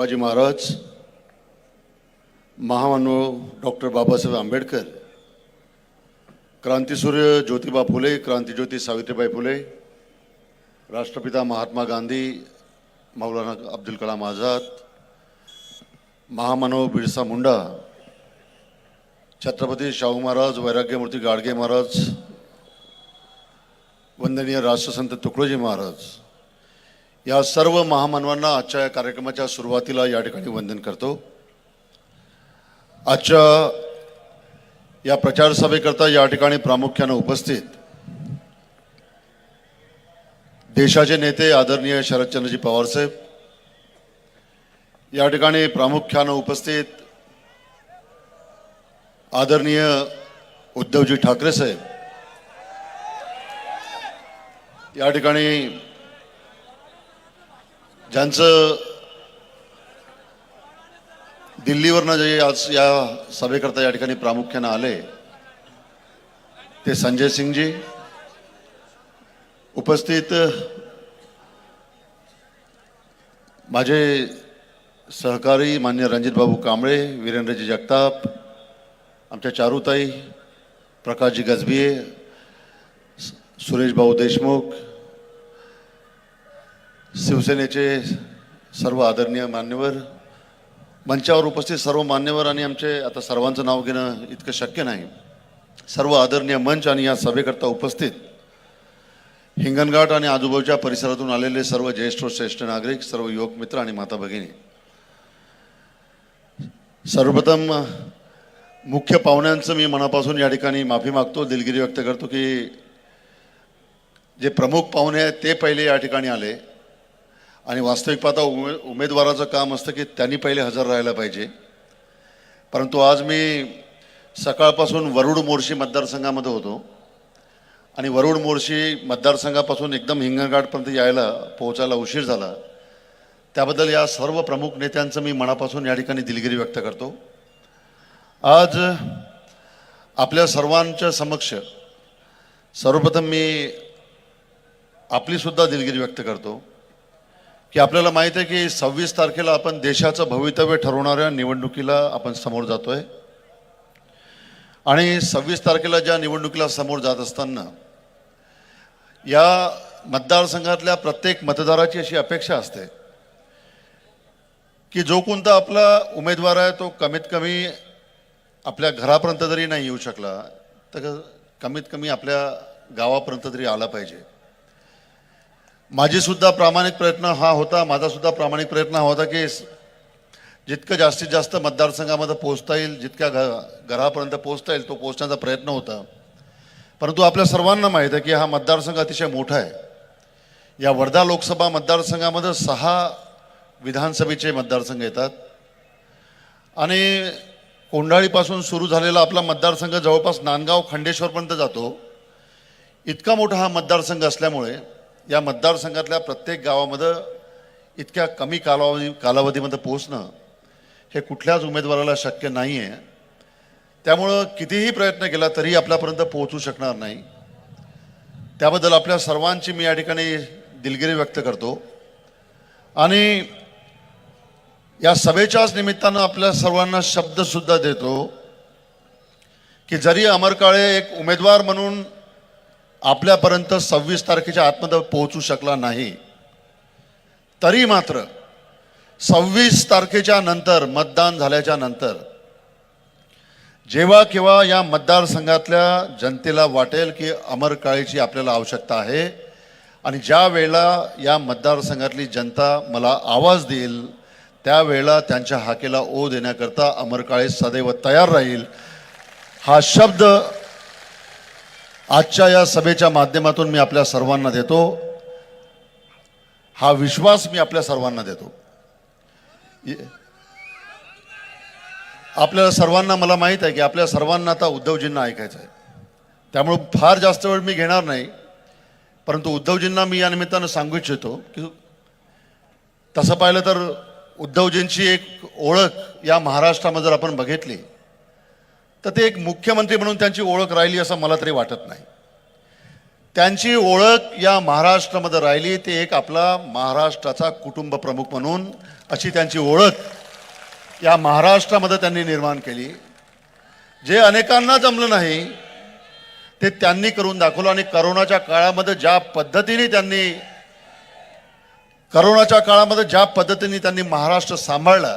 शिवाजी महाराज महामानव डॉक्टर बाबासाहेब आंबेडकर क्रांतीसूर्य ज्योतिबा फुले क्रांतीज्योती सावित्रीबाई फुले राष्ट्रपिता महात्मा गांधी मौलाना अब्दुल कलाम आझाद महामानव बिरसा मुंडा छत्रपती शाहू महाराज वैराग्यमूर्ती गाडगे महाराज वंदनीय राष्ट्रसंत तुकडोजी महाराज या सर्व महामानवांना आजच्या या कार्यक्रमाच्या सुरुवातीला या ठिकाणी वंदन करतो. आजच्या या प्रचार सभेकरता या ठिकाणी प्रामुख्यानं उपस्थित देशाचे नेते आदरणीय शरदचंद्रजी पवारसाहेब या ठिकाणी प्रामुख्यानं उपस्थित आदरणीय उद्धवजी ठाकरे साहेब या ठिकाणी ज्यांचं दिल्लीवरनं जे आज या सभेकरता या ठिकाणी प्रामुख्यानं आले ते संजय सिंगजी. उपस्थित माझे सहकारी मान्य रणजितबाबू कांबळे वीरेंद्रजी जगताप आमच्या चारुताई प्रकाशजी गजबिये सुरेशभाऊ देशमुख शिवसेनेचे सर्व आदरणीय मान्यवर मंचावर उपस्थित सर्व मान्यवर आणि आमचे आता सर्वांचं नाव घेणं इतकं शक्य नाही. सर्व आदरणीय मंच आणि या सभेकरता उपस्थित हिंगणघाट आणि आजूबाजूच्या परिसरातून आलेले सर्व ज्येष्ठ श्रेष्ठ नागरिक सर्व युवक मित्र आणि माता भगिनी. सर्वप्रथम मुख्य पाहुण्यांचं मी मनापासून या ठिकाणी माफी मागतो दिलगिरी व्यक्त करतो की जे प्रमुख पाहुणे आहेत ते पहिले या ठिकाणी आले. आणि वास्तविक पाहता उमे उमेदवाराचं काम असतं की त्यांनी पहिले हजर राहायला पाहिजे. परंतु आज मी सकाळपासून वरुड मोर्शी मतदारसंघामध्ये होतो. आणि वरुड मोर्शी मतदारसंघापासून एकदम हिंगणघाटपर्यंत यायला पोहोचायला उशीर झाला. त्याबद्दल या सर्व प्रमुख नेत्यांचं मी मनापासून या ठिकाणी दिलगिरी व्यक्त करतो. आज आपल्या सर्वांच्या समक्ष सर्वप्रथम मी आपलीसुद्धा दिलगिरी व्यक्त करतो. की आपल्याला माहीत आहे की सव्वीस तारखेला आपण देशाचं भवितव्य ठरवणाऱ्या निवडणुकीला आपण समोर जातोय. आणि सव्वीस तारखेला ज्या निवडणुकीला समोर जात असताना या मतदारसंघातल्या प्रत्येक मतदाराची अशी अपेक्षा असते की जो कोणता आपला उमेदवार आहे तो कमीत कमी आपल्या घरापर्यंत जरी नाही येऊ शकला तर कमीत कमी आपल्या गावापर्यंत तरी आला पाहिजे. माझी सुद्धा प्रामाणिक प्रयत्न हा होता माझा सुद्धा प्रामाणिक प्रयत्न हा होता की जितकं जास्तीत जास्त मतदारसंघामध्ये पोहोचता येईल जितक्या घ घरापर्यंत पोहोचता येईल तो पोहोचण्याचा प्रयत्न होता. परंतु आपल्या सर्वांना माहीत आहे की हा मतदारसंघ अतिशय मोठा आहे. या वर्धा लोकसभा मतदारसंघामध्ये सहा विधानसभेचे मतदारसंघ येतात. आणि कोंढाळीपासून सुरू झालेला आपला मतदारसंघ जवळपास नांदगाव खंडेश्वरपर्यंत जातो. इतका मोठा हा मतदारसंघ असल्यामुळे या मतदारसंघातल्या प्रत्येक गावामध्ये इतक्या कमी कालावधी कालावधीमध्ये पोहोचणं हे कुठल्याच उमेदवाराला शक्य नाही आहे त्यामुळं कितीही प्रयत्न केला तरी आपल्यापर्यंत पोहोचू शकणार नाही. त्याबद्दल आपल्या सर्वांची मी या ठिकाणी दिलगिरी व्यक्त करतो. आणि या सभेच्याच निमित्तानं आपल्या सर्वांना शब्दसुद्धा देतो की जरी अमर काळे एक उमेदवार म्हणून आपल्यापर्यंत सव्वीस तारखेच्या आतमध्ये पोहोचू शकला नाही. तरी मात्र सव्वीस तारखेच्या नंतर मतदान झाल्याच्यानंतर जेव्हा केव्हा या मतदारसंघातल्या जनतेला वाटेल की अमर काळेची आपल्याला आवश्यकता आहे आणि ज्या वेळेला या मतदारसंघातली जनता मला आवाज देईल त्यावेळेला त्यांच्या हाकेला ओ देण्याकरता अमर काळे सदैव तयार राहील. हा शब्द आजच्या या सभेच्या माध्यमातून मी आपल्या सर्वांना देतो. हा विश्वास मी आपल्या सर्वांना देतो. ये- आपल्या सर्वांना मला माहीत आहे की आपल्या सर्वांना आता उद्धवजींना ऐकायचं आहे. त्यामुळं फार जास्त वेळ मी घेणार नाही. परंतु उद्धवजींना मी या निमित्तानं सांगू इच्छितो की तसं पाहिलं तर उद्धवजींची एक ओळख या महाराष्ट्रामध्ये जर आपण बघितली तर ते एक मुख्यमंत्री म्हणून त्यांची ओळख राहिली असं मला तरी वाटत नाही. त्यांची ओळख या महाराष्ट्रामध्ये राहिली ते एक आपला महाराष्ट्राचा कुटुंब प्रमुख म्हणून अशी त्यांची ओळख या महाराष्ट्रामध्ये त्यांनी निर्माण केली. जे अनेकांना जमलं नाही ते त्यांनी करून दाखवलं आणि करोनाच्या काळामध्ये ज्या पद्धतीने त्यांनी करोनाच्या काळामध्ये ज्या पद्धतीने त्यांनी महाराष्ट्र सांभाळला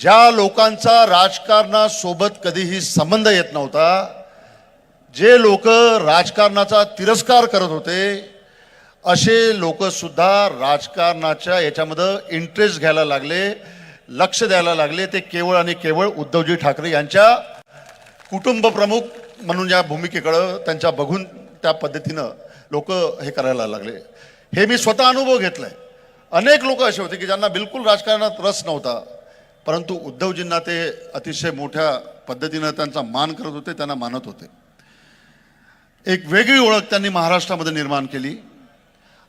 ज्या लोकांचा राजकारणासोबत कधीही संबंध येत नव्हता जे लोक राजकारणाचा तिरस्कार करत होते असे लोकसुद्धा राजकारणाच्या याच्यामध्ये इंटरेस्ट घ्यायला लागले लक्ष द्यायला लागले. ते केवळ आणि केवळ उद्धवजी ठाकरे यांच्या कुटुंब प्रमुख म्हणून या भूमिकेकडं त्यांच्या बघून त्या पद्धतीनं लोक हे करायला लागले. हे मी स्वतः अनुभव घेतलाय. अनेक लोक असे होते की ज्यांना बिलकुल राजकारणात रस नव्हता. परंतु उद्धवजींना ते अतिशय मोठ्या पद्धतीनं त्यांचा मान करत होते त्यांना मानत होते. एक वेगळी ओळख त्यांनी महाराष्ट्रामध्ये निर्माण केली.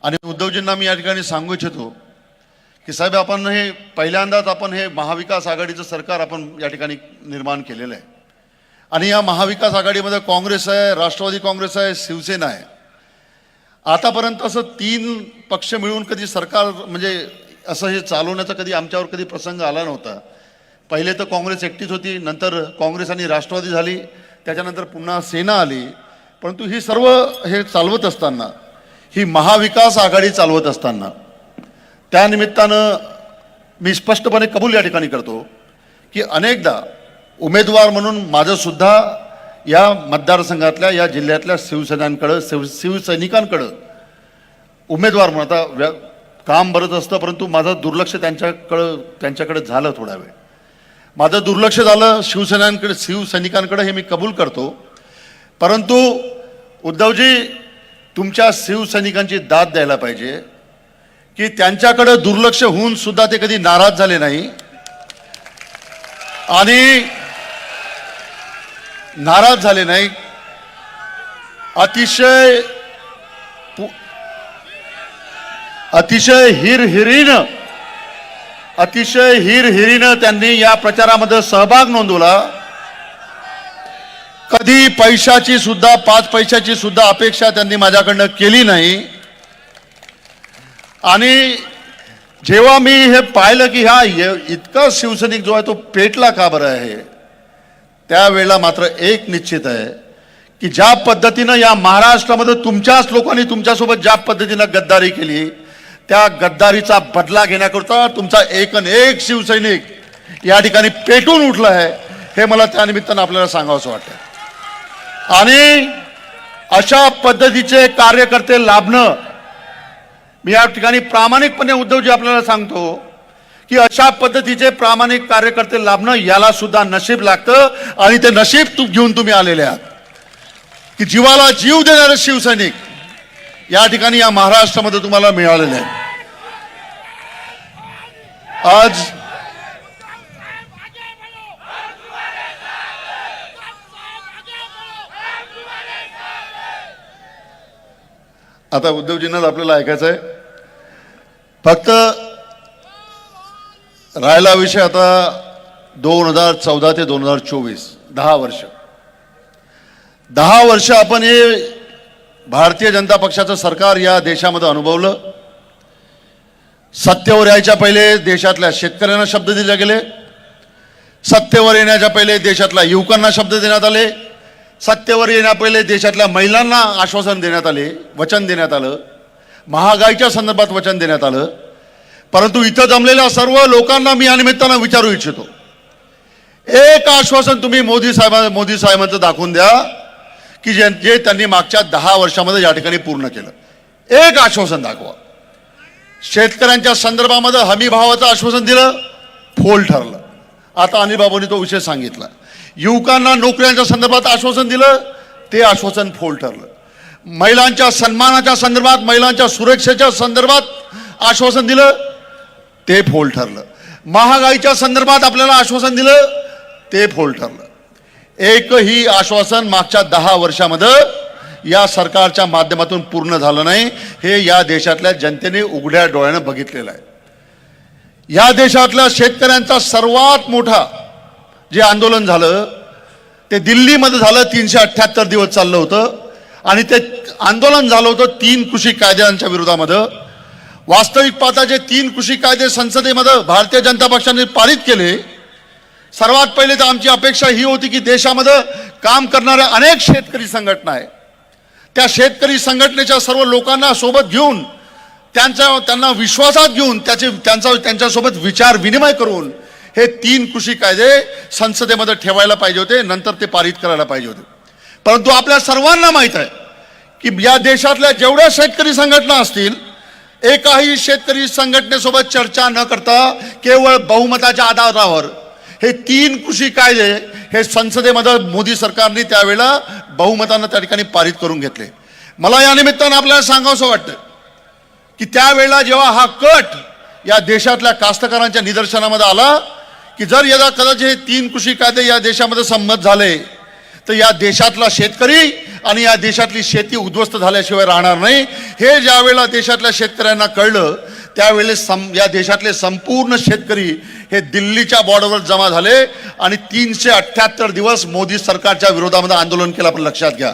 आणि उद्धवजींना मी या ठिकाणी सांगू इच्छितो की साहेब आपण हे पहिल्यांदाच आपण हे महाविकास आघाडीचं सरकार आपण या ठिकाणी निर्माण केलेलं आहे. आणि या महाविकास आघाडीमध्ये काँग्रेस आहे राष्ट्रवादी काँग्रेस आहे शिवसेना आहे. आतापर्यंत असं तीन पक्ष मिळून कधी सरकार म्हणजे असं हे चालवण्याचा कधी आमच्यावर कधी प्रसंग आला नव्हता. पहिले तर काँग्रेस एकटीच होती नंतर काँग्रेस आणि राष्ट्रवादी झाली त्याच्यानंतर पुन्हा सेना आली. परंतु ही सर्व हे चालवत असताना ही महाविकास आघाडी चालवत असताना त्यानिमित्तानं मी स्पष्टपणे कबूल या ठिकाणी करतो की अनेकदा उमेदवार म्हणून माझंसुद्धा या मतदारसंघातल्या या जिल्ह्यातल्या शिवसेनांकडं शिव शिवसैनिकांकडं उमेदवार म्हणून आता व्या काम भरत असतं परंतु माझं दुर्लक्ष त्यांच्याकडं त्यांच्याकडे झालं थोडा वेळ. माझं दुर्लक्ष झालं शिवसेनांकडे शिवसैनिकांकडे हे मी कबूल करतो. परंतु उद्धवजी तुमच्या शिवसैनिकांची दाद द्यायला पाहिजे की त्यांच्याकडे दुर्लक्ष होऊन सुद्धा ते कधी नाराज झाले नाही. आणि नाराज झाले नाही. अतिशय अतिशय हिरहिरीनं अतिशय हिरहिरीनं त्यांनी या प्रचारामध्ये सहभाग नोंदवला. कधी पैशाची सुद्धा पाच पैशाची सुद्धा अपेक्षा त्यांनी माझ्याकडनं केली नाही. आणि जेव्हा मी हे पाहिलं की हा इतका शिवसैनिक जो आहे तो पेटला का बरं आहे? त्यावेळेला मात्र एक निश्चित आहे की ज्या पद्धतीनं या महाराष्ट्रामध्ये तुमच्याच लोकांनी तुमच्यासोबत ज्या पद्धतीनं गद्दारी केली त्या गद्दारीचा बदला घेण्याकरता तुमचा एक न एक शिवसैनिक या ठिकाणी पेटून उठला आहे हे मला त्यानिमित्तानं आपल्याला सांगावंसं वाटतं आणि अशा पद्धतीचे कार्यकर्ते लाभणं मी या ठिकाणी प्रामाणिकपणे उद्धवजी आपल्याला सांगतो की अशा पद्धतीचे प्रामाणिक कार्यकर्ते लाभणं याला सुद्धा नशीब लागतं आणि ते नशीब तू घेऊन तुम्ही आलेले आहात. की जीवाला जीव देणारे शिवसैनिक या ठिकाणी या महाराष्ट्रामध्ये तुम्हाला मिळालेले आहे. आज आता उद्धवजींनाच आपल्याला ऐकायचं आहे फक्त राहिला विषय आता दोन हजार चौदा ते दोन हजार चोवीस दहा वर्ष. दहा वर्ष आपण हे भारतीय जनता पक्षाचं सरकार या देशामध्ये अनुभवलं. सत्तेवर यायच्या पहिले देशातल्या शेतकऱ्यांना शब्द दिले गेले. सत्तेवर येण्याच्या पहिले देशातल्या युवकांना शब्द देण्यात आले. सत्तेवर येण्या पहिले देशातल्या महिलांना आश्वासन देण्यात आले वचन देण्यात आलं. महागाईच्या संदर्भात वचन देण्यात आलं. परंतु इथं जमलेल्या सर्व लोकांना मी या निमित्तानं विचारू इच्छितो. एक आश्वासन तुम्ही मोदी साहेबां मोदी साहेबांचं दाखवून द्या. की जे जे त्यांनी मागच्या दहा वर्षामध्ये या ठिकाणी पूर्ण केलं. एक आश्वासन दाखवा. शेतकऱ्यांच्या संदर्भामध्ये हमी भावाचं आश्वासन दिलं फोल ठरलं. आता अनिल बाबूंनी तो विषय सांगितला. युवकांना नोकऱ्यांच्या संदर्भात आश्वासन दिलं ते आश्वासन फोल ठरलं. महिलांच्या सन्मानाच्या संदर्भात महिलांच्या सुरक्षेच्या संदर्भात आश्वासन दिलं ते फोल ठरलं. महागाईच्या संदर्भात आपल्याला आश्वासन दिलं ते फोल ठरलं. एकही आश्वासन मागच्या दहा वर्षामध्ये या सरकारच्या माध्यमातून पूर्ण झालं नाही. हे या देशातल्या जनतेने उघड्या डोळ्यानं बघितलेलं आहे. या देशातल्या शेतकऱ्यांचा सर्वात मोठा जे आंदोलन झालं ते दिल्लीमध्ये झालं तीनशे अठ्ठ्याहत्तर दिवस चाललं होतं. आणि ते आंदोलन झालं होतं तीन कृषी कायद्यांच्या विरोधामध्ये. वास्तविक पाहता जे तीन कृषी कायदे संसदेमध्ये भारतीय जनता पक्षाने पारित केले सर्वात पहिले तर आमची अपेक्षा ही होती की देशामध्ये काम करणाऱ्या अनेक शेतकरी संघटना आहे त्या शेतकरी संघटनेच्या सर्व लोकांना सोबत घेऊन त्यांच्या त्यांना विश्वासात घेऊन त्याचे त्यांचा त्यांच्यासोबत विचार विनिमय करून हे तीन कृषी कायदे संसदेमध्ये ठेवायला पाहिजे होते नंतर ते पारित करायला पाहिजे होते. परंतु आपल्या सर्वांना माहीत आहे की या देशातल्या जेवढ्या शेतकरी संघटना असतील एकाही शेतकरी संघटनेसोबत चर्चा न करता केवळ बहुमताच्या आधारावर हे तीन कृषी कायदे हे संसदेमध्ये मोदी सरकारने त्यावेळेला बहुमतानं त्या ठिकाणी पारित करून घेतले. मला या निमित्तानं आपल्याला सांगावंसं वाटतं की त्यावेळेला जेव्हा हा कट या देशातल्या कास्तकारांच्या निदर्शनामध्ये आला की जर यदा कदाचित हे तीन कृषी कायदे या देशामध्ये संमत झाले तर या देशातला शेतकरी आणि या देशातली शेती उद्ध्वस्त झाल्याशिवाय राहणार नाही. हे ज्यावेळेला देशातल्या शेतकऱ्यांना कळलं त्यावेळेस सम या देशातले संपूर्ण शेतकरी हे दिल्लीच्या बॉर्डरवर जमा झाले आणि तीनशे अठ्ठ्याहत्तर दिवस मोदी सरकारच्या विरोधामध्ये आंदोलन केलं आपण लक्षात घ्या.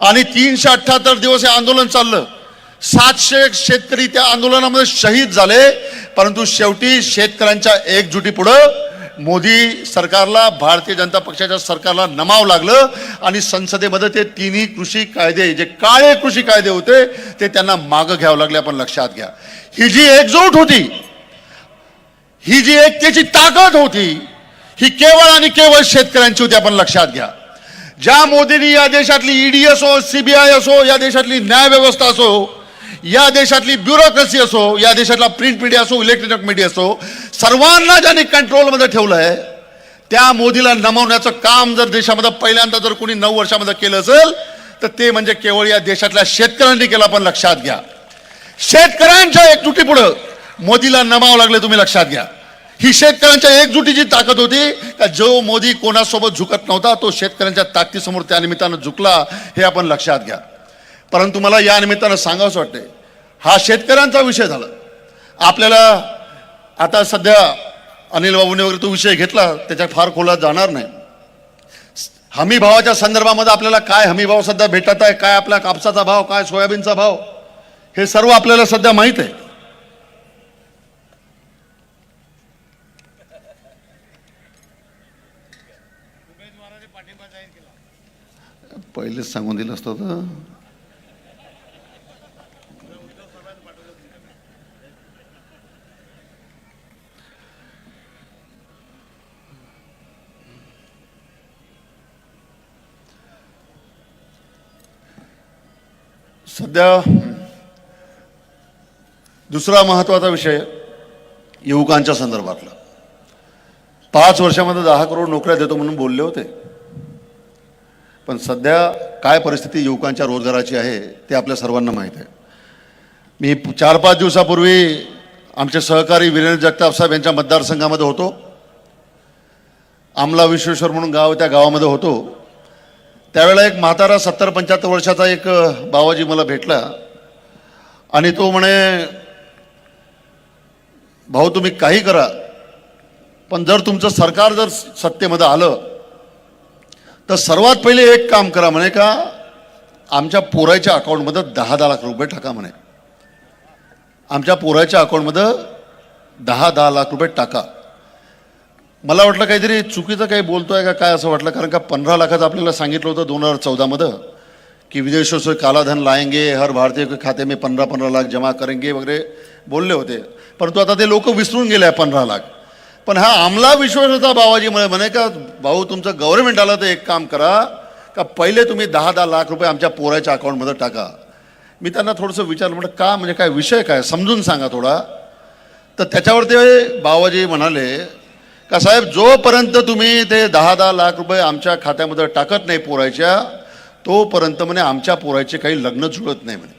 आणि तीनशे अठ्ठ्याहत्तर दिवस हे आंदोलन चाललं. सातशे शेतकरी त्या आंदोलनामध्ये शहीद झाले परंतु शेवटी शेतकऱ्यांच्या एकजुटी पुढं मोदी सरकारला भारतीय जनता पक्षाच्या सरकारला नमाव लागलं आणि संसदेमध्ये ते तिन्ही कृषी कायदे जे काळे कृषी कायदे होते ते त्यांना मागं घ्यावं लागले आपण लक्षात घ्या. ही जी एकजूट होती ही जी एकतेची ताकद होती ही केवळ आणि केवळ शेतकऱ्यांची होती. आपण लक्षात घ्या. ज्या मोदींनी या देशातली ईडी असो सीबीआय असो या देशातली न्याय व्यवस्था असो या देशातली ब्युरोक्रेसी असो या देशातला प्रिंट मीडिया असो इलेक्ट्रॉनिक मीडिया असो सर्वांना ज्यांनी कंट्रोलमध्ये ठेवलं आहे त्या मोदीला नमवण्याचं काम जर देशामध्ये पहिल्यांदा जर कोणी नऊ वर्षामध्ये केलं असेल तर ते म्हणजे केवळ या देशातल्या शेतकऱ्यांनी केलं. आपण लक्षात घ्या. शेतकऱ्यांच्या एकजुटीपुढं मोदीला नमावं लागले तुम्ही लक्षात घ्या. ही शेतकऱ्यांच्या एकजुटीची ताकद होती. का जो मोदी कोणासोबत झुकत नव्हता तो शेतकऱ्यांच्या ताकदीसमोर त्या निमित्तानं झुकला हे आपण लक्षात घ्या. परंतु मला या निमित्तानं सांगावंसं वाटते हा शेतकऱ्यांचा विषय झाला. आपल्याला आता सध्या अनिल बाबूने वगैरे तो विषय घेतला त्याच्यात फार खोलात जाणार नाही. हमी भावाच्या संदर्भामध्ये आपल्याला काय हमी भाव सध्या भेटत आहे काय आपला कापसाचा भाव काय सोयाबीनचा भाव हे सर्व आपल्याला सध्या माहीत आहे. पहिलेच सांगून दिलं असतं तर. सध्या दुसरा महत्त्वाचा विषय युवकांच्या संदर्भातला. पाच वर्षामध्ये दहा करोड नोकऱ्या देतो म्हणून बोलले होते. पण सध्या काय परिस्थिती युवकांच्या रोजगाराची आहे ते आपल्या सर्वांना माहीत आहे. मी चार पाच दिवसापूर्वी आमचे सहकारी वीरेंद्र जगताप साहेब यांच्या मतदारसंघामध्ये होतो. आमला विश्वेश्वर म्हणून गाव त्या गावामध्ये होतो. त्यावेळेला एक म्हातारा सत्तर पंच्याहत्तर वर्षाचा एक बाबाजी मला भेटला. आणि तो म्हणे भाऊ तुम्ही काही करा पण जर तुमचं सरकार जर सत्तेमध्ये आलं तर सर्वात पहिले एक काम करा म्हणे का आमच्या पोराच्या अकाउंटमध्ये दहा दहा लाख रुपये टाका म्हणे. आमच्या पोराच्या अकाउंटमध्ये दहा दहा लाख रुपये टाका. मला वाटलं काहीतरी चुकीचं काही बोलतोय का काय असं वाटलं कारण का पंधरा लाखाचं आपल्याला सांगितलं होतं दोन हजार चौदामध्ये की विदेशों से कालाधन लाएंगे हर भारतीय के खाते में पंधरा पंधरा लाख जमा करेंगे वगैरे बोलले होते. परंतु आता ते लोक विसरून गेले आहे पंधरा लाख. पण हा आमला विश्वास होता बाबाजी म्हणे म्हणे का भाऊ तुमचं गव्हर्नमेंट आलं तर एक काम करा का पहिले तुम्ही दहा दहा लाख रुपये आमच्या पोराच्या अकाउंटमध्ये टाका. मी त्यांना थोडंसं विचारलं म्हटलं का म्हणजे काय विषय काय? समजून सांगा थोडा. तर त्याच्यावर ते बाबाजी म्हणाले का साहेब जोपर्यंत तुम्ही ते दहा दहा लाख रुपये आमच्या खात्यामध्ये टाकत नाही पोरायच्या तोपर्यंत म्हणे आमच्या पोरायचे काही लग्न जुळत नाही म्हणे.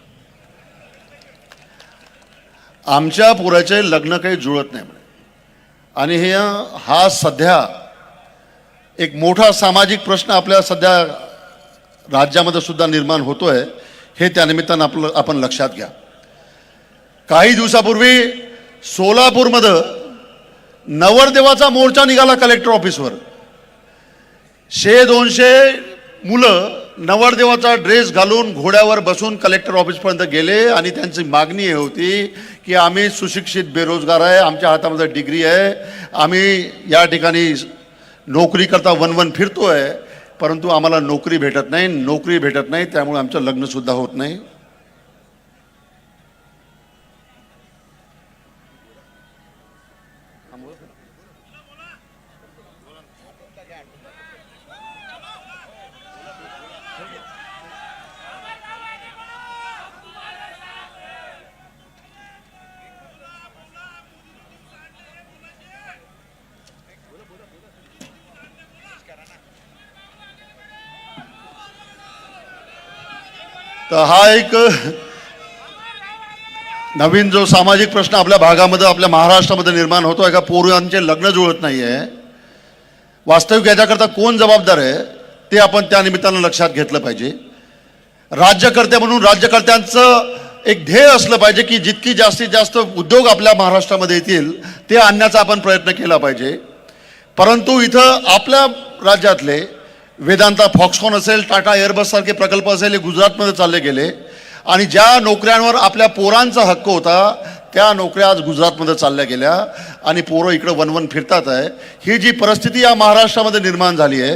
आमच्या पोराचे लग्न काही जुळत नाही म्हणे. आणि हे हा सध्या एक मोठा सामाजिक प्रश्न आपल्या सध्या राज्यामध्ये सुद्धा निर्माण होतोय हे त्यानिमित्तानं आपलं आपण लक्षात घ्या. काही दिवसापूर्वी सोलापूरमध्ये नवरदेवाचा मोर्चा निघाला कलेक्टर ऑफिसवर. शे दोनशे मुलं नवरदेवाचा ड्रेस घालून घोड्यावर बसून कलेक्टर ऑफिसपर्यंत गेले आणि त्यांची मागणी हे होती की आम्ही सुशिक्षित बेरोजगार आहे आमच्या हातामध्ये डिग्री आहे. आम्ही या ठिकाणी नोकरी करता वन वन आहे परंतु आम्हाला नोकरी भेटत नाही नोकरी भेटत नाही त्यामुळे आमचं लग्नसुद्धा होत नाही. तर हा एक नवीन जो सामाजिक प्रश्न आपल्या भागामध्ये आपल्या महाराष्ट्रामध्ये निर्माण होतो आहे का पोरांचे लग्न जुळत नाही आहे वास्तविक याच्याकरता कोण जबाबदार आहे ते आपण त्या निमित्तानं लक्षात घेतलं पाहिजे. राज्यकर्ते म्हणून राज्यकर्त्यांचं एक ध्येय असलं पाहिजे की जितकी जास्तीत जास्त उद्योग आपल्या महाराष्ट्रामध्ये येतील ते आणण्याचा आपण प्रयत्न केला पाहिजे. परंतु इथं आपल्या राज्यातले वेदांता फॉक्सकॉन असेल टाटा एअरबससारखे प्रकल्प असेल हे गुजरातमध्ये चालले गेले. आणि ज्या नोकऱ्यांवर आपल्या पोरांचा हक्क होता त्या नोकऱ्या आज गुजरातमध्ये चालल्या गेल्या. आणि पोरं इकडं वनवन फिरतात आहे. ही जी परिस्थिती या महाराष्ट्रामध्ये निर्माण झाली आहे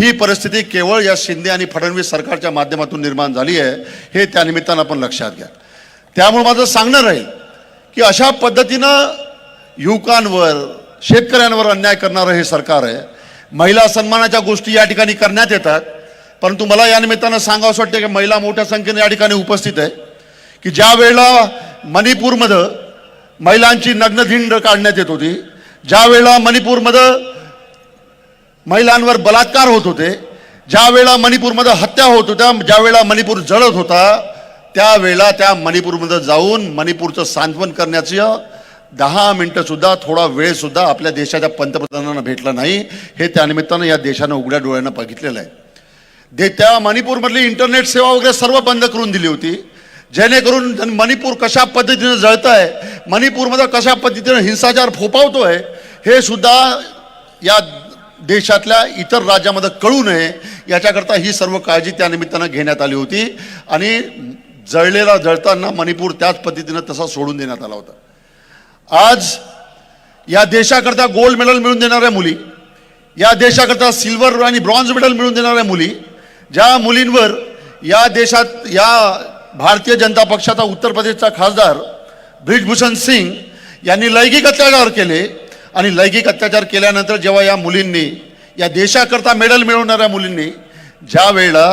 ही परिस्थिती केवळ या शिंदे आणि फडणवीस सरकारच्या माध्यमातून निर्माण झाली आहे हे त्या निमित्तानं आपण लक्षात घ्या. त्यामुळे माझं सांगणं राहील की अशा पद्धतीनं युवकांवर शेतकऱ्यांवर अन्याय करणारं हे सरकार आहे. महिला सन्मानाच्या गोष्टी या ठिकाणी करण्यात येतात. परंतु मला या निमित्तानं सांगावं वाटतं की महिला मोठ्या संख्येने या ठिकाणी उपस्थित आहे. की ज्या वेळेला मणिपूरमध्ये महिलांची नग्नधिंड काढण्यात येत होती ज्या वेळेला मणिपूरमध्ये महिलांवर बलात्कार होत होते ज्या वेळेला मणिपूरमध्ये हत्या होत होत्या ज्या वेळेला मणिपूर जळत होता त्यावेळेला त्या मणिपूरमध्ये जाऊन मणिपूरचं सांत्वन करण्याचं दहा मिनटंसुद्धा थोडा वेळसुद्धा आपल्या देशाच्या पंतप्रधानांना भेटला नाही. हे त्यानिमित्तानं या देशानं उघड्या डोळ्यानं बघितलेलं आहे. दे त्या मणिपूरमधली इंटरनेट सेवा वगैरे सर्व बंद करून दिली होती. जेणेकरून मणिपूर कशा पद्धतीनं जळत आहे मणिपूरमध्ये कशा पद्धतीनं हिंसाचार फोपावतो आहे हे सुद्धा या देशातल्या इतर राज्यामध्ये कळू नये याच्याकरता ही सर्व काळजी त्यानिमित्तानं घेण्यात आली होती. आणि जळलेला जळताना मणिपूर त्याच पद्धतीनं तसा सोडून देण्यात आला होता. आज या देशाकरता गोल्ड मेडल मिळून देणाऱ्या मुली या देशाकरता सिल्वर आणि ब्रॉन्झ मेडल मिळून देणाऱ्या मुली ज्या मुलींवर या देशात या भारतीय जनता पक्षाचा उत्तर प्रदेशचा खासदार ब्रिजभूषण सिंग यांनी लैंगिक अत्याचार केले आणि लैंगिक अत्याचार केल्यानंतर जेव्हा या मुलींनी या देशाकरता मेडल मिळवणाऱ्या मुलींनी ज्या वेळेला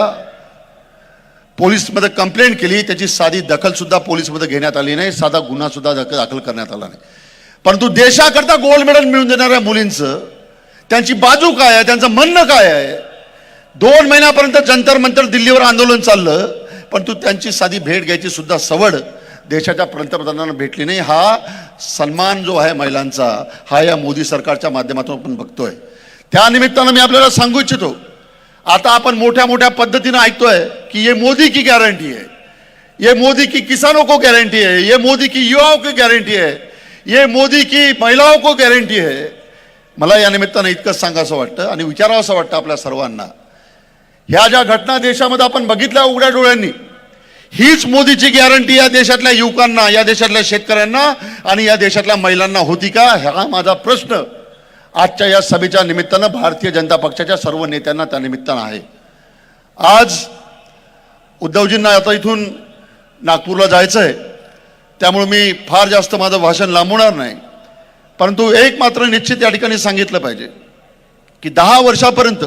पोलीसमध्ये कंप्लेंट केली त्याची साधी दखलसुद्धा पोलीसमध्ये घेण्यात आली नाही साधा गुन्हासुद्धा दख दाखल करण्यात आला नाही. परंतु देशाकरता गोल्ड मेडल मिळून देणाऱ्या मुलींचं त्यांची बाजू काय आहे त्यांचं म्हणणं काय आहे? दोन महिन्यापर्यंत जंतर मंतर दिल्लीवर आंदोलन चाललं परंतु त्यांची साधी भेट घ्यायची सुद्धा सवड देशाच्या पंतप्रधानांना भेटली नाही. हा सन्मान जो आहे महिलांचा हा या मोदी सरकारच्या माध्यमातून आपण बघतोय. त्यानिमित्तानं मी आपल्याला सांगू इच्छितो आता आपण मोठ्या मोठ्या पद्धतीनं ऐकतोय की ये मोदी की गॅरंटी है ये मोदी की किसानों को गारंटी है ये मोदी की युवाओं की गॅरंटी है ये मोदी की महिलाओं को गॅरंटी है मला या निमित्तानं इतकंच सांगावं वाटतं आणि विचारावं असं वाटतं आपल्या सर्वांना. ह्या ज्या घटना देशामध्ये आपण बघितल्या उघड्या डोळ्यांनी हीच मोदीची गॅरंटी या देशातल्या युवकांना या देशातल्या शेतकऱ्यांना आणि या देशातल्या महिलांना होती का? हा माझा प्रश्न. आजच्या या सभेच्या निमित्तानं भारतीय जनता पक्षाच्या सर्व नेत्यांना त्या निमित्तानं आहे. आज उद्धवजींना आता इथून नागपूरला जायचं आहे त्यामुळे मी फार जास्त माझं भाषण लांबवणार नाही. परंतु एक मात्र निश्चित या ठिकाणी सांगितलं पाहिजे की दहा वर्षापर्यंत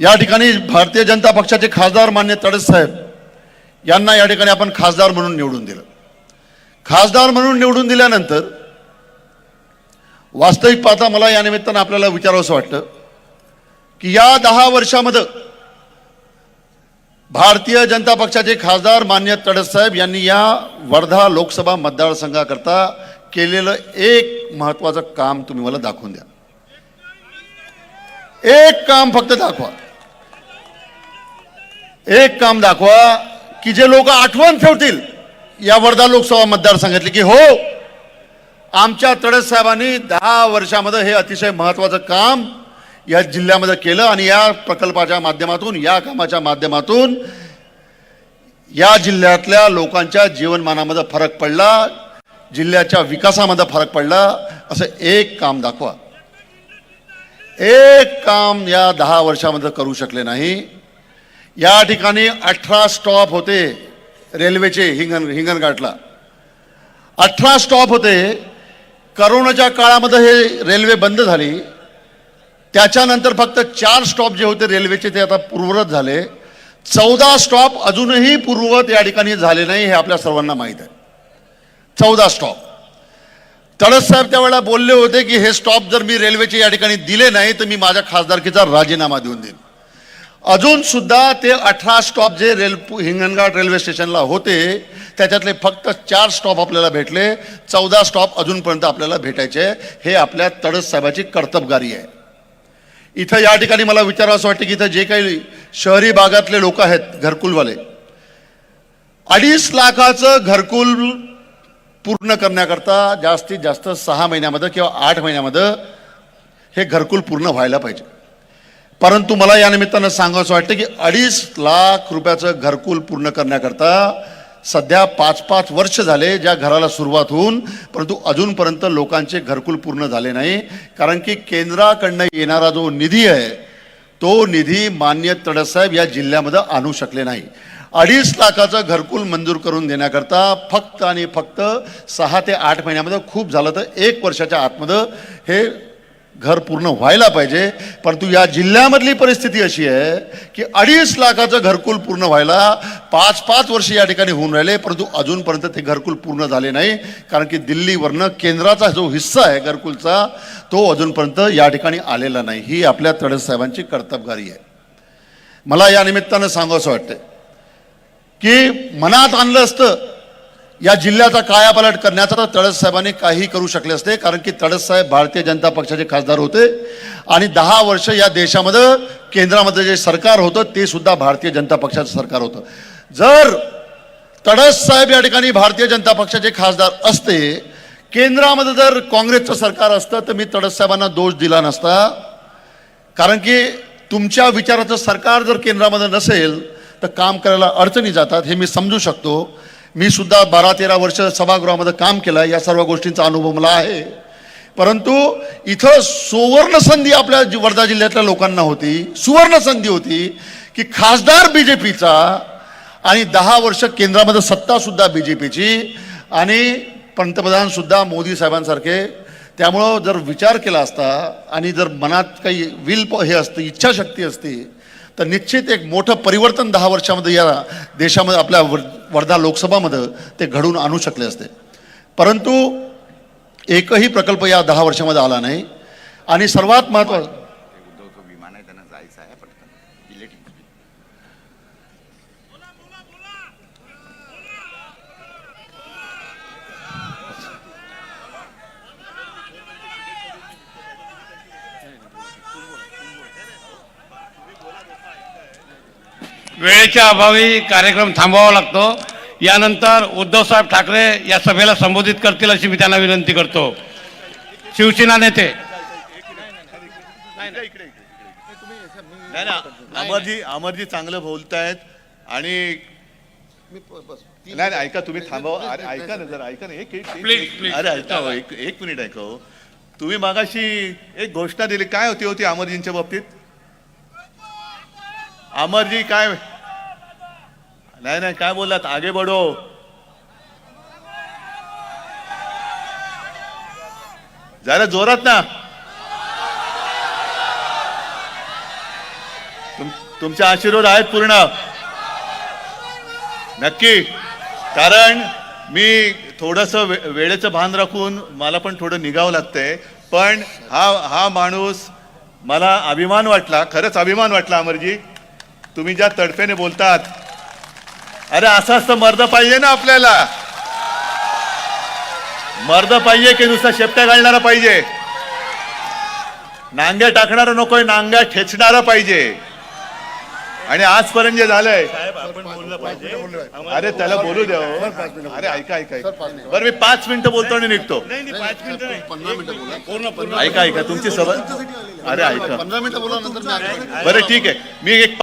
या ठिकाणी भारतीय जनता पक्षाचे खासदार मान्य तडस साहेब यांना या ठिकाणी आपण खासदार म्हणून निवडून दिलं. खासदार म्हणून निवडून दिल्यानंतर वास्तविक पाहता मला या निमित्तानं आपल्याला विचारावंसं वाटतं की या दहा वर्षामध्ये भारतीय जनता पक्षाचे खासदार मान्य तडस साहेब यांनी या वर्धा लोकसभा मतदारसंघाकरता केलेलं एक महत्वाचं काम तुम्ही मला दाखवून द्या. एक काम फक्त दाखवा. एक काम दाखवा की जे लोक आठवण ठेवतील या वर्धा लोकसभा मतदारसंघातले की हो आमच्या तडस साहेबांनी दहा वर्षामध्ये हे अतिशय महत्वाचं काम या जिल्ह्यामध्ये केलं आणि या प्रकल्पाच्या माध्यमातून या कामाच्या माध्यमातून या जिल्ह्यातल्या लोकांच्या जीवनमानामध्ये फरक पडला जिल्ह्याच्या विकासामध्ये फरक पडला. असं एक काम दाखवा. एक काम या दहा वर्षामध्ये करू शकले नाही. या ठिकाणी अठरा स्टॉप होते रेल्वेचे हिंगण हिंगणघाटला. अठरा स्टॉप होते करोनाच्या काळामध्ये हे रेल्वे बंद झाली. त्याच्यानंतर फक्त चार स्टॉप जे होते रेल्वेचे ते आता पूर्ववत झाले. चौदा स्टॉप अजूनही पूर्ववत या ठिकाणी झाले नाही हे आपल्या सर्वांना माहीत आहे. चौदा स्टॉप. तळस साहेब त्यावेळेला बोलले होते की हे स्टॉप जर मी रेल्वेचे या ठिकाणी दिले नाही तर मी माझ्या खासदारकीचा राजीनामा देऊन देईन. अजून सुद्धा ते अठरा स्टॉप जे रेल हिंगणघाट रेल्वे स्टेशनला होते त्याच्यातले फक्त चार स्टॉप आपल्याला भेटले. चौदा स्टॉप अजूनपर्यंत आपल्याला भेटायचे. हे आपल्या तडस साहेबाची कर्तबगारी आहे. इथं या ठिकाणी मला विचारावं असं वाटतं की इथं जे काही शहरी भागातले लोक आहेत घरकुलवाले अडीच लाखाचं घरकुल पूर्ण करण्याकरता जास्तीत जास्त सहा महिन्यामध्ये किंवा आठ महिन्यामध्ये हे घरकुल पूर्ण व्हायला पाहिजे. परंतु मला या निमित्तानं सांगायचं वाटतं की अडीच लाख रुपयाचं घरकुल पूर्ण करण्याकरता सध्या पाच पाच वर्ष झाले ज्या घराला सुरुवात होऊन परंतु अजूनपर्यंत लोकांचे घरकुल पूर्ण झाले नाही. कारण की केंद्राकडनं येणारा जो निधी आहे तो निधी मान्य तडसाहेब या जिल्ह्यामध्ये आणू शकले नाही. अडीच लाखाचं घरकुल मंजूर करून देण्याकरता फक्त आणि फक्त सहा ते आठ महिन्यामध्ये खूप झालं तर एक वर्षाच्या आतमध्ये हे घर पूर्ण व्हायला पाहिजे परंतु या जिल्ह्यामधली परिस्थिती अशी आहे की अडीच लाखाचं घरकुल पूर्ण व्हायला पाच पाच वर्ष या ठिकाणी होऊन राहिले परंतु अजूनपर्यंत ते घरकुल पूर्ण झाले नाही कारण की दिल्लीवरनं केंद्राचा जो हिस्सा आहे घरकुलचा तो अजूनपर्यंत या ठिकाणी आलेला नाही. ही आपल्या तडस साहेबांची कर्तबगारी आहे. मला या निमित्तानं सांगावंसं वाटतं की मनात आणलं असतं या जिल्ह्याचा कायापालट करण्याचा तर तळस साहेबांनी काही करू शकले असते कारण की तळस साहेब भारतीय जनता पक्षाचे खासदार होते. आणि दहा वर्ष या देशामध्ये केंद्रामध्ये जे सरकार होतं ते सुद्धा भारतीय जनता पक्षाचं सरकार होतं. जर तडस साहेब या ठिकाणी भारतीय जनता पक्षाचे खासदार असते केंद्रामध्ये जर काँग्रेसचं सरकार असतं तर मी तडस साहेबांना दोष दिला नसता. कारण की तुमच्या विचाराचं सरकार जर केंद्रामध्ये नसेल तर काम करायला अडचणी जातात हे मी समजू शकतो. मी सुद्धा बारा तेरा वर्ष सभागृहामध्ये काम केलं या सर्व गोष्टींचा अनुभव मला आहे. परंतु इथं सुवर्ण संधी आपल्या वर्धा जिल्ह्यातल्या लोकांना होती सुवर्ण संधी होती की खासदार बी जे पीचा आणि दहा वर्ष केंद्रामध्ये सत्तासुद्धा बी जे पीची आणि पंतप्रधानसुद्धा मोदी साहेबांसारखे. त्यामुळं जर विचार केला असता आणि जर मनात काही विल प- हे असतं इच्छाशक्ती असती तर निश्चित एक मोठं परिवर्तन दहा वर्षामध्ये या देशामध्ये आपल्या वर वर्धा लोकसभामध्ये ते घडून आणू शकले असते. परंतु एकही प्रकल्प या दहा वर्षामध्ये आला नाही. आणि सर्वात महत्त्वाचं उद्धवचं विमान आहे त्यांना जायचं आहे पटकन इलेक्ट्रिक वेळेच्या अभावी कार्यक्रम थांबवावा लागतो. यानंतर उद्धवसाहेब ठाकरे या सभेला संबोधित करतील अशी मी त्यांना विनंती करतो. शिवसेना नेते. अमरजी अमरजी चांगलं बोलतायत आणि नाही नाही ऐका तुम्ही थांबवा. अरे ऐका ना जरा ऐका ना. एक एक-. अरे ऐका एक एक मिनिट ऐका हो. तुम्ही मागाशी एक घोषणा दिली. काय होती होती अमरजींच्या बाबतीत? अमरजी काय? नाही नाही काय बोललात? आगे बढो. जरा जोरात ना. तुम- तुमचे आशीर्वाद आहेत पूर्ण. नक्की. कारण मी थोडस वेळेचं भान राखून मला पण थोडं निघावं लागतंय. पण हा हा माणूस मला अभिमान वाटला खरंच अभिमान वाटला अमरजी. तुम्ही ज्या तडफेने बोलतात अरे असं असतं मर्द पाहिजे ना आपल्याला. मर्द पाहिजे की नुसता शेपट्या घालणारा पाहिजे. नांग्या टाकणारा नकोय नांग्या ठेचणारा पाहिजे. आणि आजपर्यंत जे झालंय अरे त्याला बोलू द्या हो. अरे ऐका ऐका. बरं मी पाच मिनिटं बोलतो आणि निघतो. ऐका ऐका तुमची सवय अरे ऐका. बरं ठीक आहे. मी एक